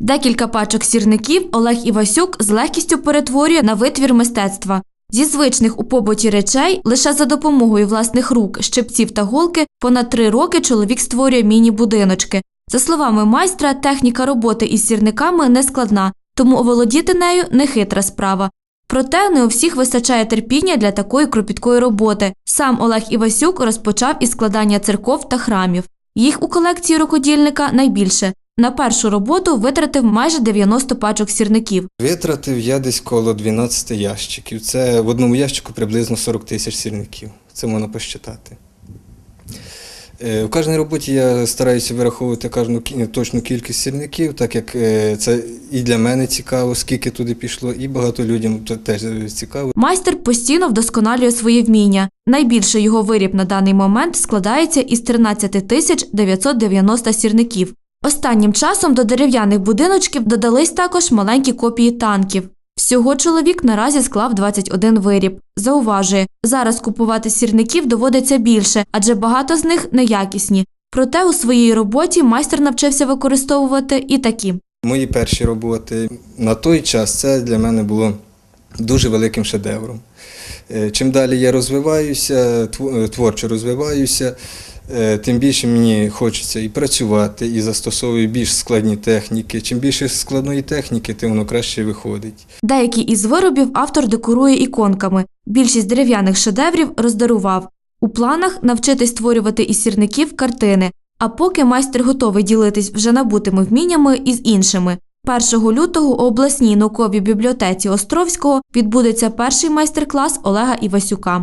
Декілька пачок сірників Олег Івасюк з легкістю перетворює на витвір мистецтва. Зі звичних у побуті речей лише за допомогою власних рук, щипців та голки понад три роки чоловік створює міні-будиночки. За словами майстра, техніка роботи із сірниками не складна, тому оволодіти нею не хитра справа. Проте не у всіх вистачає терпіння для такої кропіткої роботи. Сам Олег Івасюк розпочав із складання церков та храмів. Їх у колекції рукодільника найбільше. На першу роботу витратив майже 90 пачок сірників. Витратив я десь коло 12 ящиків. Це в одному ящику приблизно 40 тисяч сірників. Це можна посчитати. Е, У кожній роботі я стараюся вираховувати кожну точну кількість сірників, так як е, це і для мене цікаво, скільки туди пішло, і багато людям теж цікаво. Майстер постійно вдосконалює свої вміння. Найбільший його виріб на даний момент складається із 13 тисяч 990 сірників. Останнім часом до дерев'яних будиночків додались також маленькі копії танків. Всього чоловік наразі склав 21 виріб. Зауважує, зараз купувати сірників доводиться більше, адже багато з них неякісні. Проте у своїй роботі майстер навчився використовувати і такі. Мої перші роботи на той час це для мене було дуже великим шедевром. Е, Чим далі я розвиваюся, е, творчо розвиваюся, е, тим більше мені хочеться і працювати, і застосовую більш складні техніки. Чим більше складної техніки, тим воно краще виходить. Деякі із виробів автор декорує іконками. Більшість дерев'яних шедеврів роздарував. У планах навчитись створювати із сірників картини. А поки майстер готовий ділитись вже набутими вміннями із іншими. 1 лютого у обласній науковій бібліотеці Островського відбудеться перший майстер-клас Олега Івасюка.